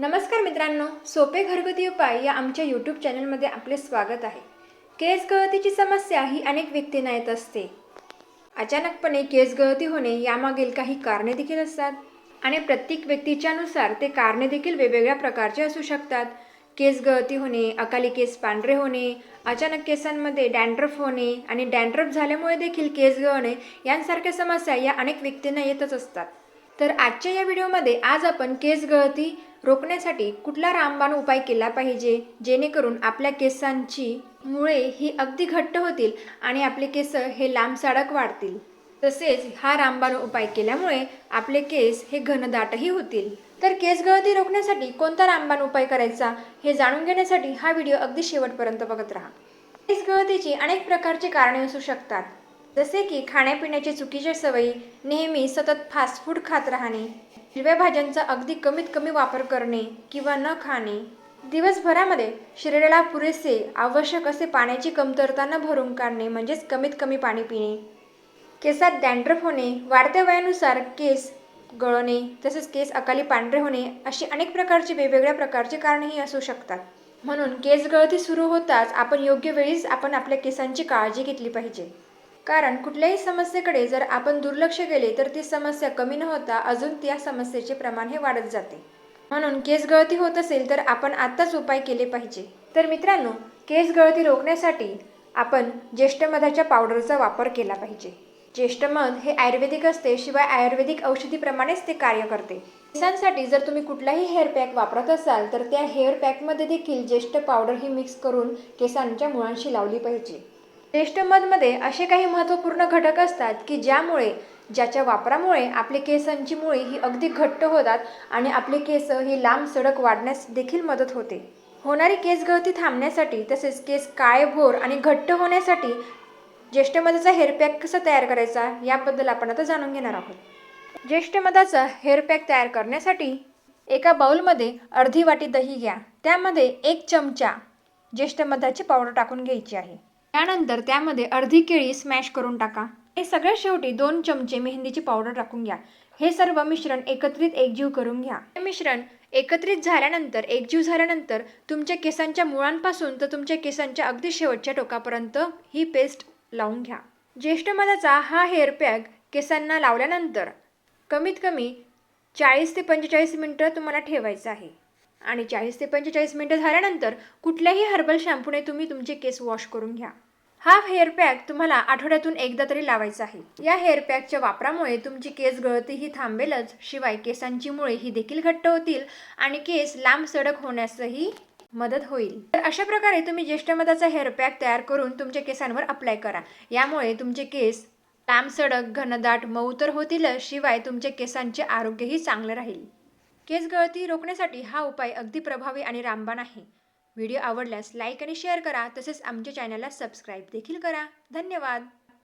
नमस्कार मित्रांनो सोपे घरगुती उपाय या आमच्या यूट्यूब चॅनलमध्ये आपले स्वागत आहे. केस गळतीची समस्या ही अनेक व्यक्तींना येत असते. अचानकपणे केस गळती होणे यामागील काही कारणे देखील असतात आणि प्रत्येक व्यक्तीच्यानुसार ते कारणे देखील वेगवेगळ्या प्रकारचे असू शकतात. केस गळती होणे अकाली केस पांढरे होणे अचानक केसांमध्ये डॅन्ड्रफ होणे आणि डॅन्ड्रफ झाल्यामुळे देखील केस गळणे यांसारख्या समस्या या अनेक व्यक्तींना येतच असतात. तर आजच्या या व्हिडिओमध्ये आज आपण केस गळती रोखण्यासाठी कुठला रामबाण उपाय केला पाहिजे? जेणेकरून आपल्या केसांची मुळे ही अगदी घट्ट होतील आणि आपले केस हे लांबसाडक वाढतील. तसेच हा रामबाण उपाय केल्यामुळे आपले केस हे घनदाटही होतील. तर केस गळती रोखण्यासाठी कोणता रामबाण उपाय करायचा हे जाणून घेण्यासाठी हा व्हिडिओ अगदी शेवटपर्यंत बघत राहा. केस गळतीची अनेक प्रकारची कारणे असू शकतात. जसे की खाण्यापिण्याची चुकीच्या सवयी नेहमी सतत फास्ट फूड खात राहणे हिरव्या भाज्यांचा अगदी कमीत कमी वापर करणे किंवा न खाणे. दिवसभरामध्ये शरीराला पुरेसे आवश्यक असे पाण्याची कमतरता न भरून काढणे म्हणजेच कमीत कमी पाणी पिणे. केसात डॅन्ड्रफ होणे वाढत्या वयानुसार केस गळणे तसेच केस अकाली पांढरे होणे अशी अनेक प्रकारची वेगवेगळ्या प्रकारची कारणेही असू शकतात. म्हणून केस गळती सुरू होताच आपण योग्य वेळीच आपण आपल्या केसांची काळजी घेतली पाहिजे. कारण कुठल्याही समस्येकडे जर आपण दुर्लक्ष केले तर ती समस्या कमी न होता अजून त्या समस्येचे प्रमाण हे वाढत जाते. म्हणून केस गळती होत असेल तर आपण आत्ताच उपाय केले पाहिजे. तर मित्रांनो केस गळती रोखण्यासाठी आपण ज्येष्ठमधाच्या पावडरचा वापर केला पाहिजे. ज्येष्ठमध हे आयुर्वेदिक असते शिवाय आयुर्वेदिक औषधीप्रमाणेच ते कार्य करते. केसांसाठी जर तुम्ही कुठलाही हेअर पॅक वापरत असाल तर त्या हेअर पॅकमध्ये देखील ज्येष्ठ पावडर ही मिक्स करून केसांच्या मुळांशी लावली पाहिजे. ज्येष्ठ मधमध्ये असे काही महत्त्वपूर्ण घटक असतात की ज्यामुळे ज्याच्या वापरामुळे आपले केसांची मुळे ही अगदी घट्ट होतात आणि आपले केस ही लांब सडक वाढण्यास देखील मदत होते. होणारी केस गळती थांबण्यासाठी तसेच केस काळेभोर आणि घट्ट होण्यासाठी ज्येष्ठमधाचा हेअरपॅक कसा तयार करायचा याबद्दल आपण आता जाणून घेणार आहोत. ज्येष्ठमधाचा हेअर पॅक तयार करण्यासाठी एका बाउलमध्ये अर्धी वाटी दही घ्या. त्यामध्ये एक चमचा ज्येष्ठमधाची पावडर टाकून घ्यायची आहे. त्यानंतर त्यामध्ये अर्धी केळी स्मॅश करून टाका. हे सगळ्यात शेवटी दोन चमचे मेहंदीची पावडर टाकून घ्या. हे सर्व मिश्रण एकत्रित एकजीव करून घ्या. हे मिश्रण एकत्रित झाल्यानंतर एकजीव झाल्यानंतर तुमच्या केसांच्या मुळांपासून तर तुमच्या केसांच्या अगदी शेवटच्या टोकापर्यंत ही पेस्ट लावून घ्या. ज्येष्ठ मधाचा हा हेअर पॅक केसांना लावल्यानंतर कमीत कमी चाळीस ते पंचेचाळीस मिनटं तुम्हाला ठेवायचं आहे. आणि चाळीस ते पंचेचाळीस मिनटं झाल्यानंतर कुठल्याही हर्बल शॅम्पूने तुम्ही तुमचे केस वॉश करून घ्या. हा हेअर पॅक तुम्हाला आठवड्यातून एकदा तरी लावायचा आहे. या हेअर पॅकच्या वापरामुळे तुमची केस गळती ही थांबेलच शिवाय केसांची मुळे ही देखील घट्ट होतील आणि केस लांब सडक होण्यासही मदत होईल. तर अशा प्रकारे तुम्ही ज्येष्ठ मधाचा हेअर पॅक तयार करून तुमच्या केसांवर अप्लाय करा. यामुळे तुमचे केस लांब सडक घनदाट मऊ तर होतीलच शिवाय तुमच्या केसांचे आरोग्यही चांगलं राहील. केस गळती रोखण्यासाठी हा उपाय अगदी प्रभावी आणि रामबाण आहे. व्हिडिओ आवडल्यास लाईक आणि शेअर करा तसेच आमच्या चॅनलला सबस्क्राईब देखील करा. धन्यवाद.